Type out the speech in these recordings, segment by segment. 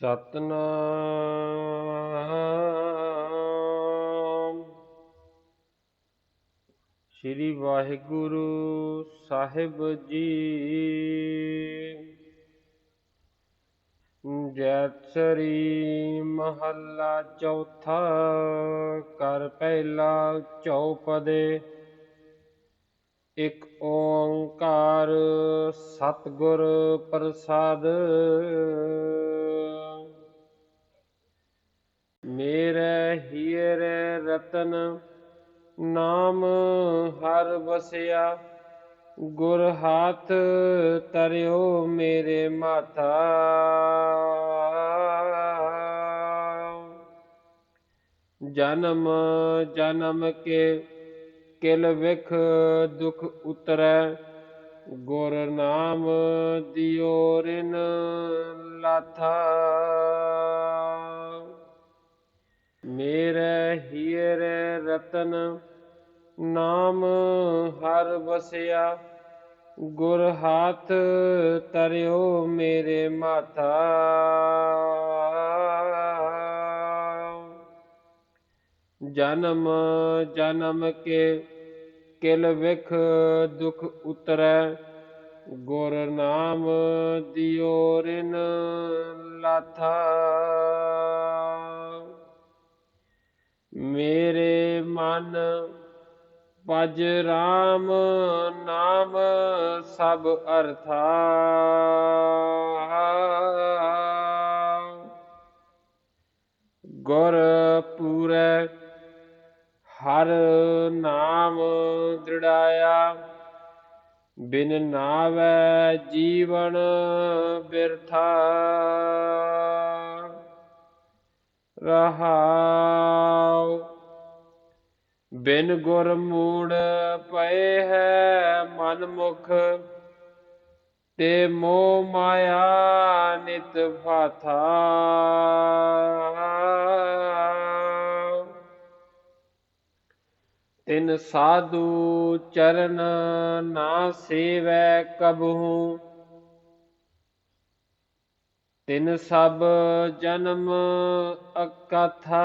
ਸਤਨਾਮ। ਸ੍ਰੀ ਵਾਹਿਗੁਰੂ ਸਾਹਿਬ ਜੀ। ਜੈਤਸਰੀ ਮਹੱਲਾ ਚੌਥਾ ਕਰ ਪਹਿਲਾ ਚੌਪਦੇ। ਇਕ ਓੰਕਾਰ ਸਤਿਗੁਰ ਪ੍ਰਸਾਦ। ਮੇਰੇ ਹੀਰੇ ਰਤਨ ਨਾਮ ਹਰ ਵਸਿਆ ਗੁਰ ਹਾਥ ਤਰਿਓ ਮੇਰੇ ਮਾਥਾ ਜਨਮ ਜਨਮ ਕੇ ਕਿਲ ਵਿਖ ਦੁਖ ਉਤਰੈ ਗੁਰ ਨਾਮ ਦਿਓ ਰਿਨ ਲਾਥਾ ਮੇਰੇ ਹੀਰੇ ਰਤਨ, ਨਾਮ ਹਰ ਵਸਿਆ। ਗੁਰ ਹਾਥ ਤਰਿਓ ਮੇਰੇ ਮਾਥਾ ਜਨਮ ਜਨਮ ਕੇ ਕਿਲ ਵਿਖ ਦੁਖ ਉਤਰੈ। ਗੁਰ ਨਾਮ ਦਿਓ ਰਿਨ ਲਾਥਾ ਮੇਰੇ ਮਨ, ਭਜ ਰਾਮ ਨਾਮ ਸਭ ਅਰਥਾ। ਗੁਰ ਪੂਰੈ, ਹਰ ਨਾਮ ਦ੍ਰਿੜਾਇਆ। ਬਿਨ ਨਾਵੈ ਜੀਵਨ ਬਿਰਥਾ। ਰਹਾਉ ਬਿਨ ਗੁਰ ਮੂੜ ਪਏ ਹੈ ਮਨ ਮੁਖ ਤੇ ਮੋਹ ਮਾਇਆ ਨਿਤ ਫਾਥਾ। ਤਿਨ ਸਾਧੂ ਚਰਨ ਨਾ ਸੇਵੈ ਕਬਹੂ, ਤਿਨ ਸਭ ਜਨਮ ਅਕਥਾ।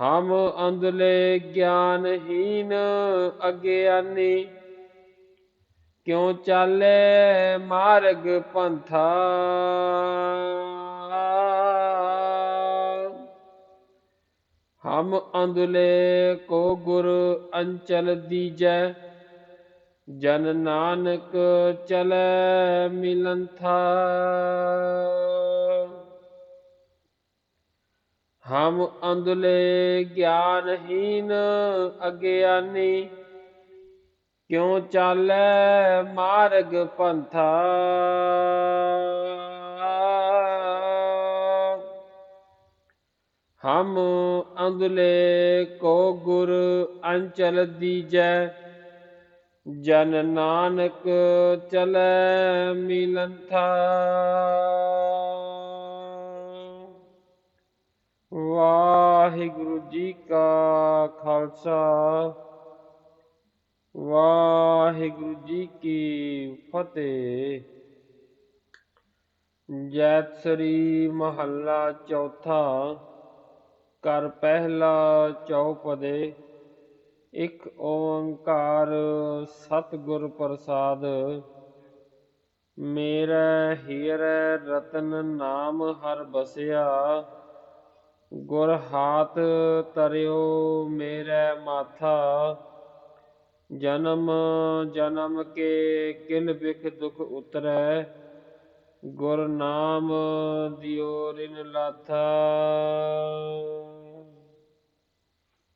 ਹਮ ਅੰਧਲੇ ਗਿਆਨਹੀਨ ਅਗਿਆਨੀ ਕਿਉ ਚਾਲੇ ਮਾਰਗ ਪੰਥਾ? ਹਮ ਅੰਧਲੇ ਕੋ ਗੁਰ ਅੰਚਲ ਦੀਜੈ, ਜਨ ਨਾਨਕ ਚਲੈ ਮਿਲੰਥਾ ਹਮ ਅੰਧਲੇ ਗਿਆਨਹੀਨ ਅਗਿਆਨੀ, ਕਿਉ ਚਾਲੈ ਮਾਰਗ ਪੰਥਾ? ਹਮ ਅੰਧਲੇ ਕੋ ਗੁਰ ਅੰਚਲ ਦੀਜੈ, ਜਨ ਨਾਨਕ ਚਲੈ ਮਿਲੰਥਾ ਵਾਹਿਗੁਰੂ ਜੀ ਕਾ ਖਾਲਸਾ। ਵਾਹਿਗੁਰੂ ਜੀ ਕੀ ਫਤਿਹ। ਜੈਤ ਸ੍ਰੀ ਮਹੱਲਾ ਚੌਥਾ ਕਰ ਪਹਿਲਾ ਚੌਪਦੇ, ਇਕ ਓੰਕਾਰ ਸਤਿਗੁਰ ਪ੍ਰਸਾਦ। ਮੇਰਾ ਹੀਰੇ ਰਤਨ ਨਾਮ ਹਰ ਬਸਿਆ ਗੁਰ ਹਾਥ ਤਰਿਓ ਮੇਰੇ ਮਾਥਾ, ਜਨਮ ਜਨਮ ਕੇ ਕਿਲ ਬਿਖ ਦੁਖ ਉਤਰੈ? ਗੁਰ ਨਾਮ ਦਿਓ ਰਿਨ ਲਾਥਾ।